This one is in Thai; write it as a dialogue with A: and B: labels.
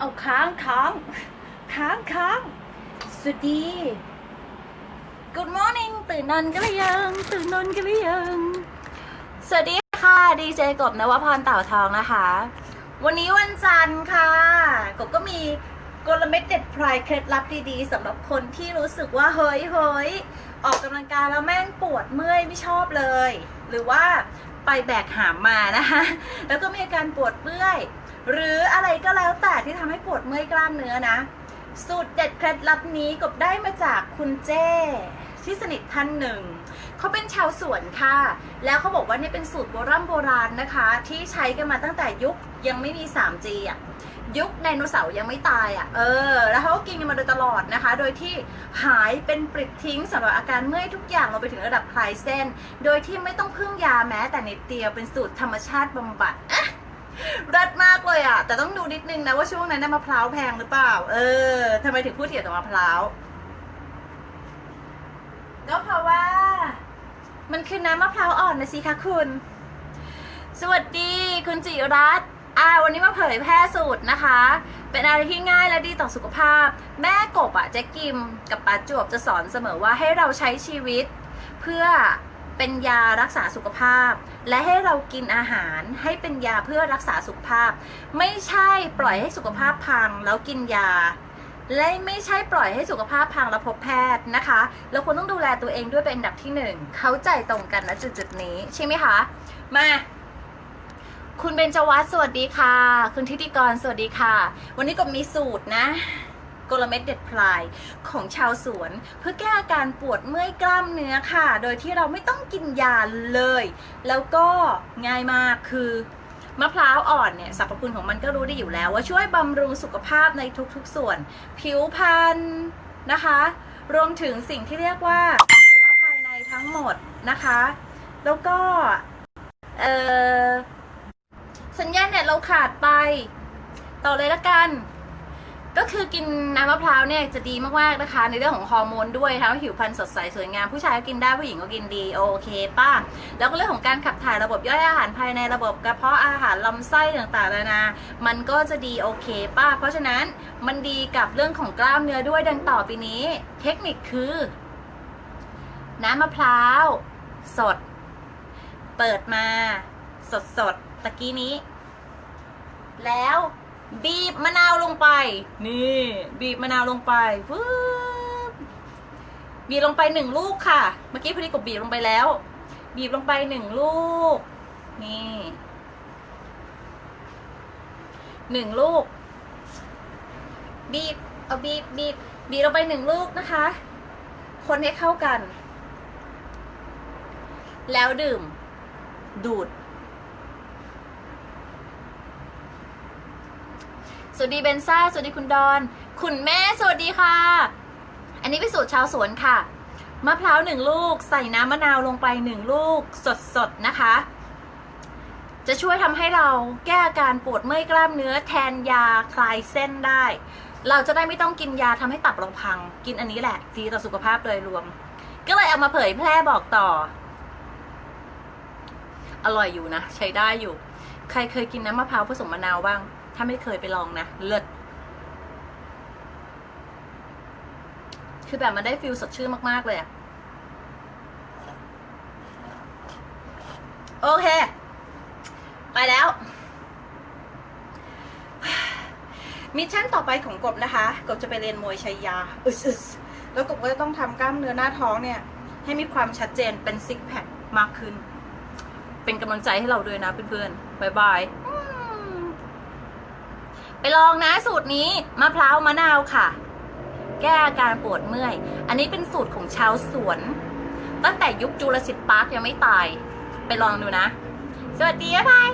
A: เอาค้างค้างค้างค้างสวัสดี Good morning ตื่นนอนกันหรือยัง ตื่นนอนกันหรือยัง สวัสดีค่ะดีเจกบนวพรเต่าทองนะคะ วันนี้วันจันทร์ค่ะ กบก็มีกลเม็ดเด็ดพรายเคล็ดลับดีๆสำหรับคนที่รู้สึกว่าเฮ้ยเฮ้ยออกกำลังกายแล้วแม่งปวดเมื่อยไม่ชอบเลย หรือว่าไปแบกหามมานะคะ แล้วก็มีอาการปวดเมื่อย หรืออะไรก็แล้วแต่ที่ทำให้ปวดเมื่อยกล้ามเนื้อนะ สูตรเด็ดเคล็ดลับนี้กบได้มาจากคุณเจ้ที่สนิทท่านหนึ่ง เขาเป็นชาวสวนค่ะ แล้วเขาบอกว่านี่เป็นสูตรโบราณโบราณนะคะ ที่ใช้กันมาตั้งแต่ยุคยังไม่มี 3G อะยุคไดโนเสาร์ยังไม่ตายอะ เออ แล้วเขาก็กินกันมาโดยตลอดนะคะ โดยที่หายเป็นปลิดทิ้งสำหรับอาการเมื่อยทุกอย่างเราไปถึงระดับคลายเส้น โดยที่ไม่ต้องพึ่งยาแม้แต่นิดเดียวเป็นสูตรธรรมชาติบำบัดอะ รัดมากเลยอะ แต่ต้องดูนิดนึงนะว่าช่วงนั้นนะมะพร้าวแพงหรือเปล่า เออทำไมถึงพูดเกี่ยวกับมะพร้าวก็เพราะว่า มันคือน้ำมะพร้าวอ่อนนะสิคะคุณ สวัสดีคุณจิรัตน์อ่าวันนี้มาเผยแพร่สูตรนะคะ เป็นอะไรที่ง่ายและดีต่อสุขภาพ แม่กบอะเจ๊กิมกับป้าจวบจะสอนเสมอว่าให้เราใช้ชีวิต เพื่อ เป็นยารักษาสุขภาพ และให้เรากินอาหารให้เป็นยาเพื่อรักษาสุขภาพ ไม่ใช่ปล่อยให้สุขภาพพังแล้วกินยา และไม่ใช่ปล่อยให้สุขภาพพังแล้วพบแพทย์นะคะเราควรต้องดูแลตัวเองด้วยเป็นอันดับที่หนึ่งเข้าใจตรงกันนะจุดจุดๆนี้ใช่ไหมคะ มาคุณเบญจวัฒน์สวัสดีค่ะ คุณทิติกรสวัสดีค่ะ วันนี้ก็มีสูตรนะ กลเม็ดเด็ดพลายของชาวสวน เพื่อแก้อาการปวดเมื่อยกล้ามเนื้อค่ะ โดยที่เราไม่ต้องกินยาเลย แล้วก็ง่ายมากคือมะพร้าวอ่อนเนี่ยสรรพคุณของมันก็รู้ไดีอยู่แล้ว ว่าช่วยบำรุงสุขภาพในทุกๆส่วน ผิวพรรณนะคะ รวมถึงสิ่งที่เรียกว่าอวัยวะภายในทั้งหมดนะคะ แล้วก็เออสัญญาณเน็ตเราขาดไป ต่อเลยละกัน ก็คือกินน้ำมะพร้าวเนี่ยจะดีมากๆนะคะ ในเรื่องของฮอร์โมนด้วยทำให้ผิวพรรณสดใสสวยงามผู้ชายก็กินได้ผู้หญิงก็กินดีโอเคป้าแล้วก็เรื่องของการขับถ่ายระบบย่อยอาหารภายในระบบกระเพาะอาหารลำไส้ต่างๆนานา มันก็จะดีโอเคป้า เพราะฉะนั้นมันดีกับเรื่องของกล้ามเนื้อด้วยดังต่อไปนี้ เทคนิคคือ น้ำมะพร้าว สด เปิดมา สดสดๆตะกี้นี้ แล้ว บีบมะนาวลงไป นี่ บีบมะนาวลงไปฟึบบีบลงไปหนึ่งลูกค่ะ เมื่อกี้พอดีกบบีบลงไปแล้ว บีบลงไปหนึ่งลูก นี่หนึ่งลูก บีบเอาบีบบีบบีบลงไปหนึ่งลูกนะคะ คนให้เข้ากัน แล้วดื่ม ดูด สวัสดีเบนซ่า สวัสดีคุณดอน คุณแม่ สวัสดีค่ะ อันนี้เป็นสูตรชาวสวนค่ะ มะพร้าวหนึ่งลูก ใส่น้ำมะนาวลงไปหนึ่งลูก สดๆนะคะ จะช่วยทำให้เราแก้อาการปวดเมื่อยกล้ามเนื้อแทนยาคลายเส้นได้ เราจะได้ไม่ต้องกินยาทำให้ตับเราพัง กินอันนี้แหละ ดีต่อสุขภาพโดยรวม ก็เลยเอามาเผยแพร่บอกต่อ อร่อยอยู่นะ ใช้ได้อยู่ ใครเคยกินน้ำมะพร้าวผสมมะนาวบ้าง ถ้าไม่เคยไปลองนะ เลิศคือแบบมันได้ฟิลสดชื่นมาก ๆ เลยอะโอเค ไปแล้ว มิชชั่นต่อไปของกบนะคะ กบจะไปเรียนมวยชัยยาอึสอึสแล้วกบก็จะต้องทำกล้ามเนื้อหน้าท้องเนี่ย ให้มีความชัดเจนเป็นซิกแพคมากขึ้น เป็นกำลังใจให้เราด้วยนะเพื่อนๆบายบาย ไปลองนะสูตรนี้มะพร้าวมะนาวค่ะ แก้อาการปวดเมื่อย อันนี้เป็นสูตรของชาวสวน ตั้งแต่ยุคจูราสสิคปาร์คยังไม่ตาย ไปลองดูนะ สวัสดีบ๊ายบาย